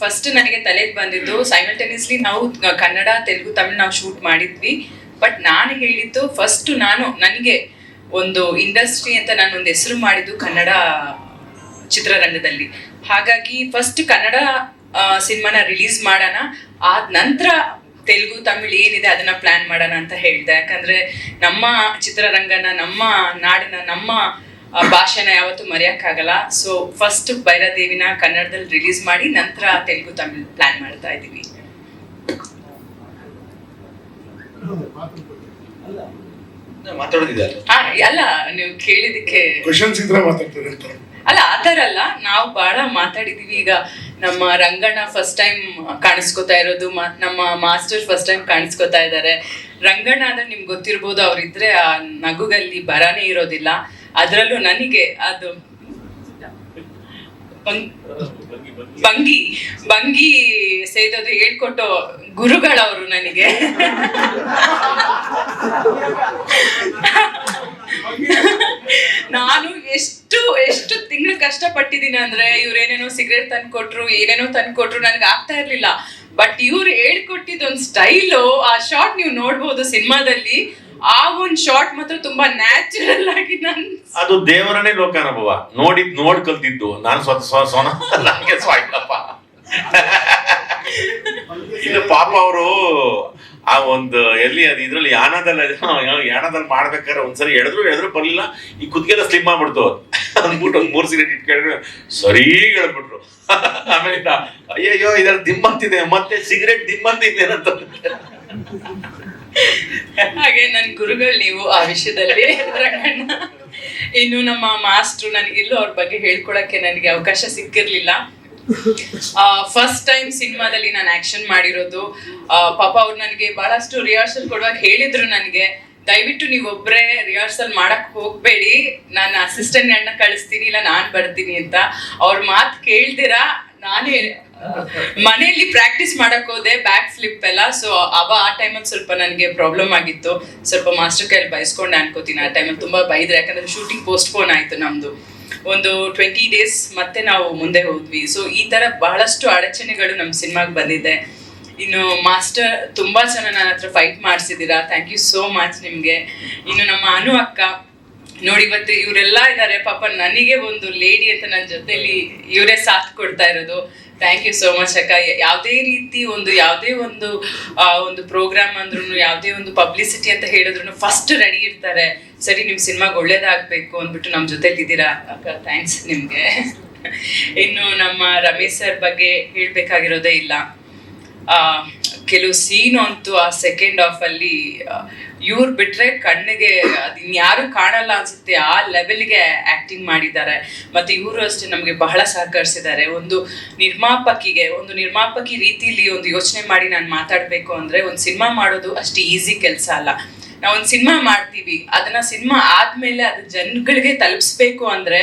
First ನನಗೆ ತಲೆಗೆ ಬಂದಿದ್ದು ಸೈಮಲ್ಟೇನಿಯಸ್ಲಿ ನಾವು ಕನ್ನಡ, ತೆಲುಗು, ತಮಿಳ್ ನಾವು ಶೂಟ್ ಮಾಡಿದ್ವಿ. ಬಟ್ ನಾನು ಹೇಳಿದ್ದು ಫಸ್ಟ್ ನಾನು, ನನಗೆ ಒಂದು ಇಂಡಸ್ಟ್ರಿ ಅಂತ ನಾನು ಒಂದು ಹೆಸರು ಮಾಡಿದ್ದು ಕನ್ನಡ ಚಿತ್ರರಂಗದಲ್ಲಿ. ಹಾಗಾಗಿ ಫಸ್ಟ್ ಕನ್ನಡ ಸಿನಿಮಾನ ರಿಲೀಸ್ ಮಾಡೋಣ, ಆದ ನಂತರ ತೆಲುಗು, ತಮಿಳ್ ಏನಿದೆ ಅದನ್ನ ಪ್ಲಾನ್ ಮಾಡೋಣ ಅಂತ ಹೇಳ್ದೆ. ಯಾಕಂದ್ರೆ ನಮ್ಮ ಚಿತ್ರರಂಗನ, ನಮ್ಮ ನಾಡಿನ, ನಮ್ಮ ಆ, ಭಾಷೆನ ಯಾವತ್ತೂ ಮರೆಯೋಕ್ಕಾಗಲ್ಲ. ಸೊ ಫಸ್ಟ್ ಭೈರದೇವಿನ ಕನ್ನಡದಲ್ಲಿ ರಿಲೀಸ್ ಮಾಡಿ ನಂತರ ತೆಲುಗು ತಮಿಳ್ ಪ್ಲಾನ್ ಮಾಡ್ತಾ ಇದ್ದೀವಿ. ಅಲ್ಲ ನೀವು ಕೇಳಿದಕ್ಕೆ ಅಲ್ಲ ಆ ಥರ ಅಲ್ಲ. ನಾವು ಬಹಳ ಮಾತಾಡಿದೀವಿ ಈಗ ನಮ್ಮ ರಂಗಣ್ಣ ಫಸ್ಟ್ ಟೈಮ್ ಕಾಣಿಸ್ಕೊತಾ ಇರೋದು ಮ- ನಮ್ಮ ಮಾಸ್ಟರ್ ಫಸ್ಟ್ ಟೈಮ್ ಕಾಣಿಸ್ಕೊತಾ ಇದ್ದಾರೆ. ರಂಗಣ್ಣ ಅಂದ್ರೆ ನಿಮ್ಗೆ ಗೊತ್ತಿರ್ಬೋದು ಅವ್ರಿದ್ರೆ ಆ ನಗುಗಲ್ಲಿ ಬರಾನೇ ಇರೋದಿಲ್ಲ. ಅದರಲ್ಲೂ ನನಗೆ ಅದು ಭಂಗಿ ಭಂಗಿ ಸೇದೋದು ಹೇಳ್ಕೊಟ್ಟು ಗುರುಗಳವರು ನನಗೆ. ನಾನು ಎಷ್ಟು ಎಷ್ಟು ತಿಂಗಳು ಕಷ್ಟಪಟ್ಟಿದ್ದೀನಿ ಅಂದ್ರೆ ಇವ್ರೇನೇನೋ ಸಿಗರೇಟ್ ತಂದ್ಕೊಟ್ರು, ಏನೇನೋ ತಂದ್ಕೊಟ್ರು ನನಗೆ ಆಗ್ತಾ ಇರ್ಲಿಲ್ಲ. ಬಟ್ ಇವ್ರು ಹೇಳ್ಕೊಟ್ಟಿದ್ದೊಂದು ಸ್ಟೈಲು ಆ ಶಾರ್ಟ್ ನೀವು ನೋಡ್ಬೋದು ಸಿನಿಮಾದಲ್ಲಿ. ಆ ಒಂದು ಶಾರ್ಟ್ ಮಾತ್ರ ತುಂಬಾ ನ್ಯಾಚುರಲ್ ಆಗಿ ನನ್ ಅದು ದೇವರನೇ ಲೋಕಾನುಭವ. ನೋಡಿದ್ ನೋಡ್ ಕಲ್ತಿದ್ದು. ನಾನು ಸ್ವತಃ ಸೋನ ನನಗೆ ಸ್ವಾಯಪ್ಪ ಇದು ಪಾಪ ಅವರು ಆ ಒಂದು ಎಲ್ಲಿ ಅದು ಇದ್ರಲ್ಲಿ ಯಾನದಲ್ಲಿ ಯಾನದಲ್ಲಿ ಮಾಡ್ಬೇಕಾದ್ರೆ ಒಂದ್ಸರಿ ಎಳೆದ್ರು ಎಳೆದ್ರು ಬರ್ಲಿಲ್ಲ. ಈ ಕುತ್ತಿಗೆಲ್ಲ ಸ್ಲಿಮ್ ಮಾಡ್ಬಿಡ್ತು ಅಂದ್ಬಿಟ್ಟು ಒಂದು ಮೂರು ಸಿಗರೇಟ್ ಇಟ್ಕೊಂಡ್ರೆ ಸರಿ ಹೇಳ್ಬಿಟ್ರು. ಆಮೇಲೆ ಅಯ್ಯಯ್ಯೋ, ಇದ್ರಲ್ಲಿ ದಿಮ್ಮಂತಿದೆ ಮತ್ತೆ ಸಿಗರೇಟ್ ದಿಮ್ಮಂತಿದೆ ಅಂತ. ಹಾಗೆ ನನ್ ಗುರುಗಳು ನೀವು ಆ ವಿಷಯದಲ್ಲಿ ರಂಗಣ್ಣ ಇನ್ನು ನಮ್ಮ ಮಾಸ್ಟ್ರು ನನಗೆಲ್ಲೂ ಅವ್ರ ಬಗ್ಗೆ ಹೇಳ್ಕೊಳಕ್ಕೆ ನನಗೆ ಅವಕಾಶ ಸಿಕ್ಕಿರ್ಲಿಲ್ಲ. ಫಸ್ಟ್ ಟೈಮ್ ಸಿನಿಮಾದಲ್ಲಿ ನಾನು ಆಕ್ಷನ್ ಮಾಡಿರೋದು. ಪಾಪ ಅವ್ರು ನನಗೆ ಬಹಳಷ್ಟು ರಿಹರ್ಸಲ್ ಕೊಡುವಾಗ ಹೇಳಿದ್ರು ನನಗೆ, ದಯವಿಟ್ಟು ನೀವೊಬ್ರೇ ರಿಹರ್ಸಲ್ ಮಾಡಕ್ ಹೋಗ್ಬೇಡಿ. ನಾನು ಅಸಿಸ್ಟೆಂಟ್ ಅಣ್ಣ ಕಳಿಸ್ತೀನಿ, ಇಲ್ಲ ನಾನು ಬರ್ತೀನಿ ಅಂತ. ಅವ್ರ ಮಾತು ಕೇಳ್ದಿರಾ, ನಾನೇ ಮನೆಯಲ್ಲಿ ಪ್ರಾಕ್ಟೀಸ್ ಮಾಡಕ್ ಹೋದೆ ಬ್ಯಾಕ್ ಫ್ಲಿಪ್ ಎಲ್ಲ. ಸೊ ಅವ ಆ ಟೈಮಲ್ಲಿ ಸ್ವಲ್ಪ ನನಗೆ ಪ್ರಾಬ್ಲಮ್ ಆಗಿತ್ತು. ಸ್ವಲ್ಪ ಮಾಸ್ಟರ್ ಕೈಯಲ್ಲಿ ಬಯಸ್ಕೊಂಡೆ ಅನ್ಕೋತೀನಿ. ಆ ಟೈಮಲ್ಲಿ ತುಂಬಾ ಬೈದ್ರೆ. ಯಾಕಂದ್ರೆ ಶೂಟಿಂಗ್ ಪೋಸ್ಟ್ಪೋನ್ ಆಯ್ತು ನಮ್ದು. ಒಂದು ಟ್ವೆಂಟಿ ಡೇಸ್ ಮತ್ತೆ ನಾವು ಮುಂದೆ ಹೋದ್ವಿ. ಸೊ ಈ ತರ ಬಹಳಷ್ಟು ಅಡಚಣೆಗಳು ನಮ್ಮ ಸಿನಿಮಾಗೆ ಬಂದಿದೆ. ಇನ್ನು ಮಾಸ್ಟರ್ ತುಂಬಾ ಜನ ನನ್ನ ಹತ್ರ ಫೈಟ್ ಮಾಡಿಸಿದ್ದೀರಾ ಥ್ಯಾಂಕ್ ಯು ಸೋ ಮಚ್ ನಿಮಗೆ. ಇನ್ನು ನಮ್ಮ ಅನು ಅಕ್ಕ ನೋಡಿ ಇವತ್ತು ಇವರೆಲ್ಲ ಇದ್ದಾರೆ ಪಾಪ ನನಗೆ ಒಂದು ಲೇಡಿ ಅಂತ ನನ್ನ ಜೊತೆಲಿ ಇವರೇ ಸಾಥ್ ಕೊಡ್ತಾ ಇರೋದು. ಥ್ಯಾಂಕ್ ಯು ಸೋ ಮಚ್ ಅಕ್ಕ. ಯಾವುದೇ ರೀತಿ ಒಂದು, ಯಾವುದೇ ಒಂದು ಒಂದು ಪ್ರೋಗ್ರಾಮ್ ಅಂದ್ರೂ ಯಾವುದೇ ಒಂದು ಪಬ್ಲಿಸಿಟಿ ಅಂತ ಹೇಳಿದ್ರು ಫಸ್ಟ್ ರೆಡಿ ಇರ್ತಾರೆ. ಸರಿ ನಿಮ್ಮ ಸಿನಿಮಾಗೆ ಒಳ್ಳೇದಾಗಬೇಕು ಅಂದ್ಬಿಟ್ಟು ನಮ್ಮ ಜೊತೆಲಿ ಇದ್ದೀರಾ? ಅಕ್ಕ ಥ್ಯಾಂಕ್ಸ್ ನಿಮಗೆ. ಇನ್ನು ನಮ್ಮ ರಮೇಶ್ ಸರ್ ಬಗ್ಗೆ ಹೇಳಬೇಕಾಗಿರೋದೇ ಇಲ್ಲ. ಕೆಲವು ಸೀನ್ ಅಂತೂ ಆ ಸೆಕೆಂಡ್ ಆಫ್ ಅಲ್ಲಿ ಇವ್ರು ಬಿಟ್ರೆ ಕಣ್ಣಿಗೆ ಅದು ಇನ್ಯಾರು ಕಾಣಲ್ಲ ಅನ್ಸುತ್ತೆ, ಆ ಲೆವೆಲ್ಗೆ ಆಕ್ಟಿಂಗ್ ಮಾಡಿದ್ದಾರೆ. ಮತ್ತೆ ಇವರು ಅಷ್ಟೇ ನಮಗೆ ಬಹಳ ಸಹಕರಿಸಿದ್ದಾರೆ. ಒಂದು ನಿರ್ಮಾಪಕಿಗೆ, ಒಂದು ನಿರ್ಮಾಪಕಿ ರೀತಿಲಿ ಒಂದು ಯೋಚನೆ ಮಾಡಿ ನಾನು ಮಾತಾಡಬೇಕು ಅಂದ್ರೆ ಒಂದು ಸಿನಿಮಾ ಮಾಡೋದು ಅಷ್ಟು ಈಸಿ ಕೆಲಸ ಅಲ್ಲ. ನಾವು ಒಂದು ಸಿನಿಮಾ ಮಾಡ್ತೀವಿ, ಅದನ್ನ ಸಿನಿಮಾ ಆದ್ಮೇಲೆ ಅದು ಜನಗಳಿಗೆ ತಲುಪಿಸ್ಬೇಕು ಅಂದ್ರೆ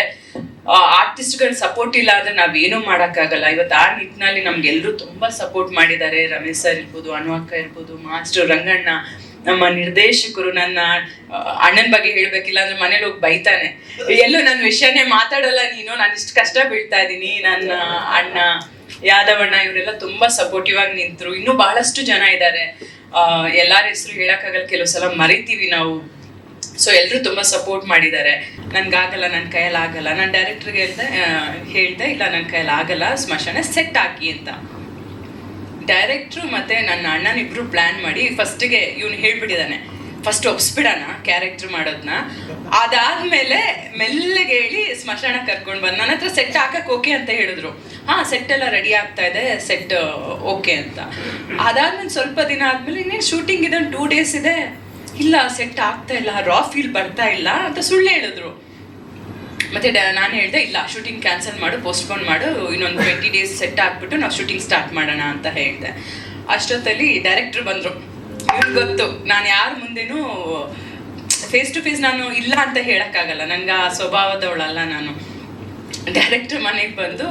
ಆರ್ಟಿಸ್ಟ್ಗಳ ಸಪೋರ್ಟ್ ಇಲ್ಲ ಅಂದ್ರೆ ನಾವೇನೂ ಮಾಡೋಕ್ಕಾಗಲ್ಲ. ಇವತ್ತು ಆ ನಿಟ್ಟಿನಲ್ಲಿ ನಮ್ಗೆಲ್ಲರೂ ತುಂಬಾ ಸಪೋರ್ಟ್ ಮಾಡಿದ್ದಾರೆ. ರಮೇಶ್ ಸರ್ ಇರ್ಬೋದು ಅನು ಅಕ್ಕ ಇರ್ಬೋದು, ಮಾಸ್ಟರ್ ರಂಗಣ್ಣ ನಮ್ಮ ನಿರ್ದೇಶಕರು ನನ್ನ ಅಣ್ಣನ ಬಗ್ಗೆ ಹೇಳ್ಬೇಕಿಲ್ಲ ಅಂದ್ರೆ ಮನೇಲಿ ಹೋಗಿ ಬೈತಾನೆ. ಎಲ್ಲೂ ನನ್ನ ವಿಷಯನೇ ಮಾತಾಡಲ್ಲ ನೀನು, ನಾನು ಇಷ್ಟು ಕಷ್ಟ ಬೀಳ್ತಾ ಇದ್ದೀನಿ ನನ್ನ ಅಣ್ಣ ಯಾದವಣ್ಣ ಇವರೆಲ್ಲ ತುಂಬಾ ಸಪೋರ್ಟಿವ್ ಆಗಿ ನಿಂತರು. ಇನ್ನೂ ಬಹಳಷ್ಟು ಜನ ಇದ್ದಾರೆ ಎಲ್ಲಾರ ಹೆಸರು ಹೇಳಕ್ಕಾಗಲ್ಲ, ಕೆಲವು ಸಲ ಮರಿತೀವಿ ನಾವು. ಸೊ ಎಲ್ಲರೂ ತುಂಬಾ ಸಪೋರ್ಟ್ ಮಾಡಿದ್ದಾರೆ. ನನ್ಗಾಗಲ್ಲ ನನ್ನ ಕೈಯಲ್ಲಿ ಆಗಲ್ಲ. ನಾನು ಡೈರೆಕ್ಟರ್ಗೆ ಹೇಳ್ದೆ ಹೇಳ್ದೆ, ಇಲ್ಲ ನನ್ನ ಕೈಯಲ್ಲಿ ಆಗಲ್ಲ, ಸ್ಮಶಾನ ಸೆಟ್ ಹಾಕಿ ಅಂತ. ಡೈರೆಕ್ಟ್ರು ಮತ್ತೆ ನನ್ನ ಅಣ್ಣನಿಬ್ರು ಪ್ಲಾನ್ ಮಾಡಿ ಫಸ್ಟಿಗೆ ಇವನು ಹೇಳ್ಬಿಟ್ಟಿದ್ದಾನೆ ಫಸ್ಟ್ ಒಪ್ಸ್ಬಿಡೋಣ ಕ್ಯಾರೆಕ್ಟ್ರ್ ಮಾಡೋದನ್ನ ಅದಾದ್ಮೇಲೆ ಮೆಲ್ಲಗೆ ಹೇಳಿ ಸ್ಮಶಾನ ಕರ್ಕೊಂಡು ಬಂದು. ನನ್ನ ಹತ್ರ ಸೆಟ್ ಹಾಕಕ್ ಓಕೆ ಅಂತ ಹೇಳಿದ್ರು. ಹಾ ಸೆಟ್ ಎಲ್ಲ ರೆಡಿ ಆಗ್ತಾ ಇದೆ ಸೆಟ್ ಓಕೆ ಅಂತ. ಅದಾದ್ಮೇಲೆ ಸ್ವಲ್ಪ ದಿನ ಆದ್ಮೇಲೆ ಇನ್ನೇನು ಶೂಟಿಂಗ್ ಇದೆ ಟೂ ಡೇಸ್ ಇದೆ. ಇಲ್ಲ ಸೆಟ್ ಆಗ್ತಾ ಇಲ್ಲ ರಾ ಫೀಲ್ ಬರ್ತಾ ಇಲ್ಲ ಅಂತ ಸುಳ್ಳು ಹೇಳಿದ್ರು. ಮತ್ತೆ ನಾನು ಹೇಳಿದೆ, ಇಲ್ಲ ಶೂಟಿಂಗ್ ಕ್ಯಾನ್ಸಲ್ ಮಾಡು ಪೋಸ್ಟ್ಪೋನ್ ಮಾಡು, ಇನ್ನೊಂದು ಟ್ವೆಂಟಿ ಡೇಸ್ ಸೆಟ್ ಆಗ್ಬಿಟ್ಟು ನಾವು ಶೂಟಿಂಗ್ ಸ್ಟಾರ್ಟ್ ಮಾಡೋಣ ಅಂತ ಹೇಳಿದೆ. ಅಷ್ಟೊತ್ತಲ್ಲಿ ಡೈರೆಕ್ಟ್ರ್ ಬಂದರು. ಗೊತ್ತು, ನಾನು ಯಾರ ಮುಂದೆನೂ ಫೇಸ್ ಟು ಫೇಸ್ ನಾನು ಇಲ್ಲ ಅಂತ ಹೇಳೋಕ್ಕಾಗಲ್ಲ, ನನಗೆ ಆ ಸ್ವಭಾವದವಳಲ್ಲ ನಾನು. ಡೈರೆಕ್ಟರ್ ಮನೆಗೆ ಬಂದು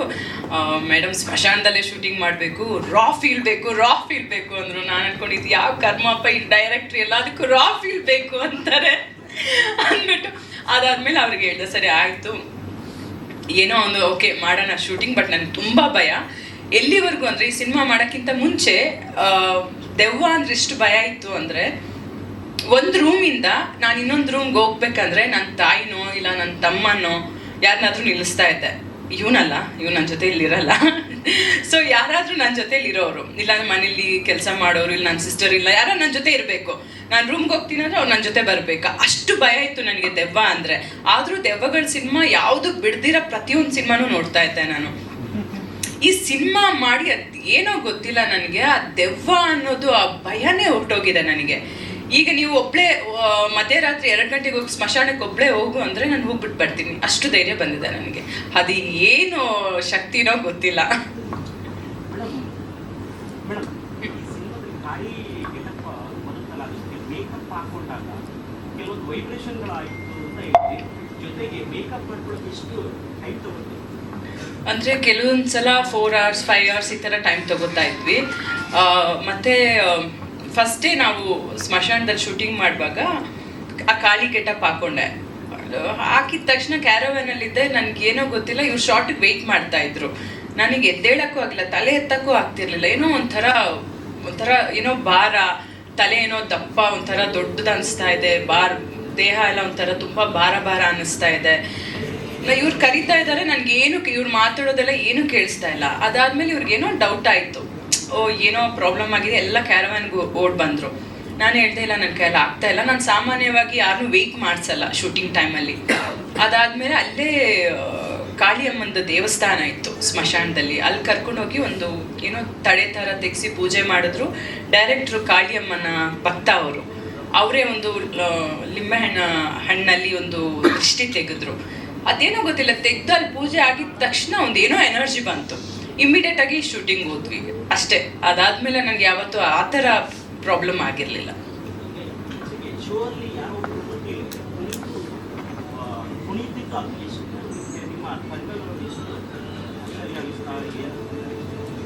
ಮೇಡಮ್ ಸ್ಮಶಾನದಲ್ಲೇ ಶೂಟಿಂಗ್ ಮಾಡಬೇಕು ರಾ ಫೀಲ್ ಬೇಕು ರಾ ಫೀಲ್ ಬೇಕು ಅಂದರು. ನಾನು ಅನ್ಕೊಂಡಿದ್ದು ಯಾವ ಕರ್ಮಪ್ಪ ಈ ಡೈರೆಕ್ಟ್ರ್ ಎಲ್ಲದಕ್ಕೂ ರಾ ಫೀಲ್ ಬೇಕು ಅಂತಾರೆ. ಅಂದ್ಬಿಟ್ಟು ಅದಾದ್ಮೇಲೆ ಅವ್ರಿಗೆ ಹೇಳ್ದೆ, ಸರಿ, ಆಯಿತು. ಏನೋ ಒಂದು, ಓಕೆ, ಮಾಡೋಣ ಶೂಟಿಂಗ್ ಬಟ್ ನನಗೆ ತುಂಬ ಭಯ. ಎಲ್ಲಿವರೆಗೂ ಅಂದ್ರೆ, ಈ ಸಿನಿಮಾ ಮಾಡೋಕ್ಕಿಂತ ಮುಂಚೆ ದೆವ್ವ ಅಂದ್ರೆ ಇಷ್ಟು ಭಯ ಇತ್ತು ಅಂದ್ರೆ, ಒಂದು ರೂಮಿಂದ ನಾನು ಇನ್ನೊಂದು ರೂಮ್ಗೆ ಹೋಗ್ಬೇಕಂದ್ರೆ ನನ್ನ ತಾಯಿನೋ, ಇಲ್ಲ ನನ್ನ ತಮ್ಮನೋ ಯಾರನ್ನಾದ್ರೂ ನಿಲ್ಲಿಸ್ತಾ ಇದ್ದೆ. ಇವನಲ್ಲ ಇವ್ ನನ್ನ ಜೊತೆ ಇಲ್ಲಿರಲ್ಲ. ಸೊ ಯಾರಾದ್ರೂ ನನ್ನ ಜೊತೆಲಿ ಇರೋರು ಇಲ್ಲ ಮನೇಲಿ ಕೆಲಸ ಮಾಡೋರು, ಇಲ್ಲ ನನ್ನ ಸಿಸ್ಟರ್ ಇಲ್ಲ ಯಾರೋ ನನ್ನ ಜೊತೆ ಇರಬೇಕು. ನಾನು ರೂಮ್ಗೆ ಹೋಗ್ತೀನಿ ಅಂದ್ರೆ ಅವ್ರು ನನ್ನ ಜೊತೆ ಬರಬೇಕಾ. ಅಷ್ಟು ಭಯ ಇತ್ತು ನನಗೆ ದೆವ್ವ ಅಂದ್ರೆ. ಆದ್ರೂ ದೆವ್ವಗಳ ಸಿನಿಮಾ ಯಾವುದು ಬಿಡ್ದಿರೋ ಪ್ರತಿಯೊಂದು ಸಿನಿಮಾನು ನೋಡ್ತಾ ಇದ್ದೆ ನಾನು. ಈ ಸಿನಿಮಾ ಮಾಡಿ ಅದ್ ಏನೋ ಗೊತ್ತಿಲ್ಲ ನನಗೆ, ಆ ದೆವ್ವ ಅನ್ನೋದು ಆ ಭಯನೇ ಹೊರಟೋಗಿದೆ ನನಗೆ. ಈಗ ನೀವು ಒಬ್ಳೆ ಮಧ್ಯ ರಾತ್ರಿ ಎರಡು ಗಂಟೆಗೆ ಹೋಗಿ ಸ್ಮಶಾನಕ್ಕೆ ಒಬ್ಳೆ ಹೋಗು ಅಂದ್ರೆ ನಾನು ಹೋಗ್ಬಿಟ್ಟು ಬರ್ತೀನಿ. ಅಷ್ಟು ಧೈರ್ಯ ಬಂದಿದೆ ನನಗೆ. ಅದು ಏನು ಶಕ್ತಿನೋ ಗೊತ್ತಿಲ್ಲ. ಅಂದ್ರೆ ಕೆಲವೊಂದು ಸಲ ಫೋರ್ ಅವರ್ಸ್ ಫೈವ್ ಅವರ್ಸ್ ಈ ಥರ ಟೈಮ್ ತಗೋತಾ ಇದ್ವಿ. ಮತ್ತೆ ಫಸ್ಟೇ ನಾವು ಸ್ಮಶಾನದಲ್ಲಿ ಶೂಟಿಂಗ್ ಮಾಡುವಾಗ ಆ ಖಾಲಿ ಗೆಟಪ್ ಹಾಕೊಂಡೆ. ಹಾಕಿದ ತಕ್ಷಣ ಕ್ಯಾರವನಲ್ಲಿದ್ದೆ, ನನಗೇನೋ ಗೊತ್ತಿಲ್ಲ, ಇವ್ರು ಶಾರ್ಟಿಗೆ ವೆಯ್ಟ್ ಮಾಡ್ತಾ ಇದ್ರು. ನನಗೆ ಎದ್ದೇಳಕ್ಕೂ ಆಗಲ್ಲ ತಲೆ ಎತ್ತಕ್ಕೂ ಆಗ್ತಿರ್ಲಿಲ್ಲ. ಏನೋ ಒಂಥರ ಒಂಥರ, ಏನೋ ಭಾರ, ತಲೆ ಏನೋ ದಪ್ಪ, ಒಂಥರ ದೊಡ್ಡದು ಅನಿಸ್ತಾ ಇದೆ ಬಾರ್ ದೇಹ ಎಲ್ಲ ಒಂಥರ ತುಂಬ ಭಾರ ಭಾರ ಅನ್ನಿಸ್ತಾ ಇದೆ. ಇವ್ರು ಕರಿತಾ ಇದ್ದಾರೆ ನನಗೇನು, ಇವ್ರು ಮಾತಾಡೋದೆಲ್ಲ ಏನು ಕೇಳಿಸ್ತಾ ಇಲ್ಲ. ಅದಾದ್ಮೇಲೆ ಇವ್ರಿಗೇನೋ ಡೌಟ್ ಆಯಿತು. ಓ, ಏನೋ ಪ್ರಾಬ್ಲಮ್ ಆಗಿದೆ. ಎಲ್ಲ ಕ್ಯಾರವಾನ್ಗೆ ಓಡ್ ಬಂದರು. ನಾನು ಹೇಳ್ತಾ ಇಲ್ಲ ನನ್ನ ಕೈಯಲ್ಲಿ ಆಗ್ತಾ ಇಲ್ಲ. ನಾನು ಸಾಮಾನ್ಯವಾಗಿ ಯಾರನ್ನೂ ವೆಯ್ಟ್ ಮಾಡಿಸಲ್ಲ ಶೂಟಿಂಗ್ ಟೈಮಲ್ಲಿ ಅದಾದಮೇಲೆ ಅಲ್ಲೇ ಕಾಳಿಯಮ್ಮಂದು ದೇವಸ್ಥಾನ ಇತ್ತು ಸ್ಮಶಾನದಲ್ಲಿ. ಅಲ್ಲಿ ಕರ್ಕೊಂಡೋಗಿ ಒಂದು, ಏನೋ ತಡೆ ಥರ ತೆಗೆಸಿ ಪೂಜೆ ಮಾಡಿದ್ರು. ಡೈರೆಕ್ಟ್ರು ಕಾಳಿಯಮ್ಮನ ಭಕ್ತ ಅವರು. ಅವರೇ ಒಂದು ಲಿಂಬೆ ಲಿಂಬೆಹಣ್ಣ ಹಣ್ಣಲ್ಲಿ ಒಂದು ದೃಷ್ಟಿ ತೆಗೆದ್ರು. ಅದೇನೋ ಗೊತ್ತಿಲ್ಲ, ತೆಗೆದು ಅಲ್ಲಿ ಪೂಜೆ ಆಗಿದ ತಕ್ಷಣ ಒಂದು ಏನೋ ಎನರ್ಜಿ ಬಂತು. ಇಮಿಡಿಯೇಟ್ ಆಗಿ ಶೂಟಿಂಗ್ ಹೋದ್ವಿ. ಅಷ್ಟೇ. ಅದಾದ್ಮೇಲೆ ನನಗೆ ಯಾವತ್ತೂ ಆ ಥರ ಪ್ರಾಬ್ಲಮ್ ಆಗಿರಲಿಲ್ಲ.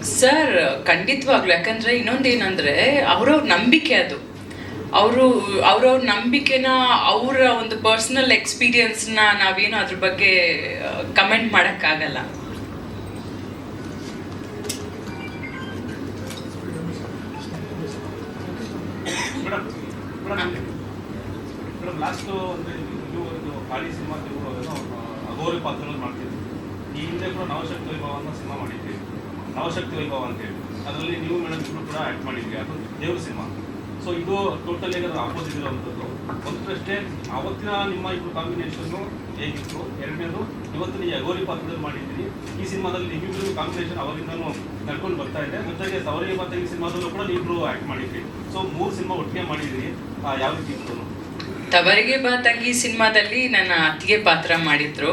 ಸರ್ ಖಂಡಿತವಾಗ್ಲು. ಯಾಕಂದ್ರೆ ಇನ್ನೊಂದೇನಂದ್ರೆ ಅವ್ರವ್ರ ನಂಬಿಕೆ ಅದು. ಅವರು ಅವ್ರವ್ರ ನಂಬಿಕೆನ ಅವರ ಒಂದು ಪರ್ಸನಲ್ ಎಕ್ಸ್ಪೀರಿಯನ್ಸ್ನ ನಾವೇನು ಅದ್ರ ಬಗ್ಗೆ ಕಮೆಂಟ್ ಮಾಡೋಕ್ಕಾಗಲ್ಲ. ಮೇಡಮ್ ಲಾಸ್ಟ್ ಒಂದು ಒಂದು ಖಾಲಿ ಸಿನಿಮಾ ಏನೋ ಅಗೋರಿ ಪಾತ್ರಗಳು ಮಾಡ್ತಿದ್ರಿ. ಈ ಹಿಂದೆ ಕೂಡ ನವಶಕ್ತಿ ವೈಭವ ಅನ್ನೋ ಸಿನಿಮಾ ಮಾಡಿದ್ರಿ ನವಶಕ್ತಿ ವೈಭವ ಅಂತೇಳಿ ಅದರಲ್ಲಿ ನೀವು ಮೇಡಮ್ ಕೂಡ ಆ್ಯಕ್ಟ್ ಮಾಡಿದ್ವಿ. ಅದು ದೇವ್ರ ಸಿನಿಮಾ. ಸೊ ಇದು ಟೋಟಲಿ ಆಗಿ ಆಪೋಸಿಟ್ ಇರುವಂಥದ್ದು ಒಂದು ಪ್ರಶ್ನೆ ಅವತ್ತಿನ ನಿಮ್ಮ ಇಬ್ಬರು ಕಾಂಬಿನೇಷನ್ನು ಹೇಗಿತ್ತು? ಎರಡನೇದು, ಇವತ್ತಿನ ನೀವು ಅಗೋರಿ ಪಾತ್ರದಲ್ಲಿ ಮಾಡಿದ್ದೀರಿ. ಈ ಸಿನಿಮಾದಲ್ಲಿ ನಿಮ್ಮಿಬ್ಬರು ಕಾಂಬಿನೇಷನ್ ಅವರಿಂದನೂ ನಡ್ಕೊಂಡು ಬರ್ತಾ ಇದೆ. ಜೊತೆಗೆ ಸವರಿಗೆ ಪಾತ್ರ ಈ ಸಿನಿಮಾದಲ್ಲೂ ಕೂಡ ನೀವಿಬ್ರು ಆ್ಯಕ್ಟ್ ಮಾಡಿದ್ರಿ. ಸೊ ಮೂರು ಸಿನಿಮಾ ಒಟ್ಟಿಗೆ ಮಾಡಿದ್ದೀರಿ. ಯಾವ ರೀತಿ ಇತ್ತು ತವರಿಗೆ ಬಾ ತಂಗಿ ಸಿನಿಮಾದಲ್ಲಿ ನನ್ನ ಅತ್ತಿಗೆ ಪಾತ್ರ ಮಾಡಿದ್ರು.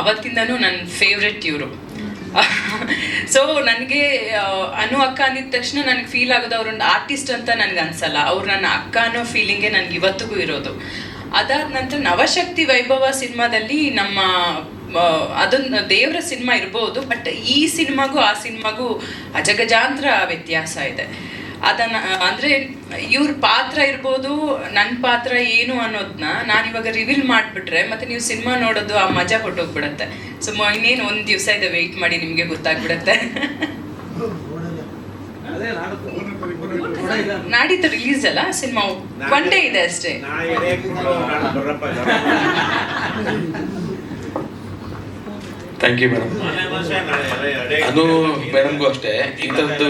ಅವತ್ತಿಂದನೂ ನನ್ನ ಫೇವ್ರೆಟ್ ಇವರು. ಸೊ ನನಗೆ ಅನು ಅಕ್ಕ ಅಂದಿದ ತಕ್ಷಣ ನನಗೆ ಫೀಲ್ ಆಗೋದು ಅವ್ರೊಂದು ಆರ್ಟಿಸ್ಟ್ ಅಂತ ನನಗೆ ಅನ್ಸಲ್ಲ. ಅವ್ರು ನನ್ನ ಅಕ್ಕ ಅನ್ನೋ ಫೀಲಿಂಗೇ ನನಗೆ ಇವತ್ತಿಗೂ ಇರೋದು. ಅದಾದ ನಂತರ ನವಶಕ್ತಿ ವೈಭವ ಸಿನಿಮಾದಲ್ಲಿ ನಮ್ಮ ಅದೊಂದು ದೇವರ ಸಿನಿಮಾ ಇರ್ಬೋದು, ಬಟ್ ಈ ಸಿನಿಮಾಗೂ ಆ ಸಿನಿಮಾಗೂ ಅಜಗಜಾಂತರ ವ್ಯತ್ಯಾಸ ಇದೆ. ಅದನ್ನ ಅಂದ್ರೆ ಇವ್ರ ಪಾತ್ರ ಇರ್ಬೋದು ನನ್ನ ಪಾತ್ರ ಏನು ಅನ್ನೋದನ್ನ ನಾನು ಇವಾಗ ರಿವೀಲ್ ಮಾಡಿಬಿಟ್ರೆ ಮತ್ತೆ ನೀವು ಸಿನಿಮಾ ನೋಡೋದು ಆ ಮಜಾ ಹೊಟ್ಟೋಗ್ಬಿಡತ್ತೆ ಸೊ ಇನ್ನೇನು ಒಂದು ದಿವಸ ಇದೆ ವೆಯ್ಟ್ ಮಾಡಿ ನಿಮಗೆ ಗೊತ್ತಾಗ್ಬಿಡತ್ತೆ. ನಾಡಿದ್ದು ರಿಲೀಸ್ ಅಲ್ಲ ಸಿನಿಮಾ ಒನ್ ಡೇ ಇದೆ ಅಷ್ಟೇ. ಥ್ಯಾಂಕ್ ಯು ಮೇಡಮ್ ಅದು ಮೇಡಮ್ಗೂ ಅಷ್ಟೇ. ಇಂಥದ್ದು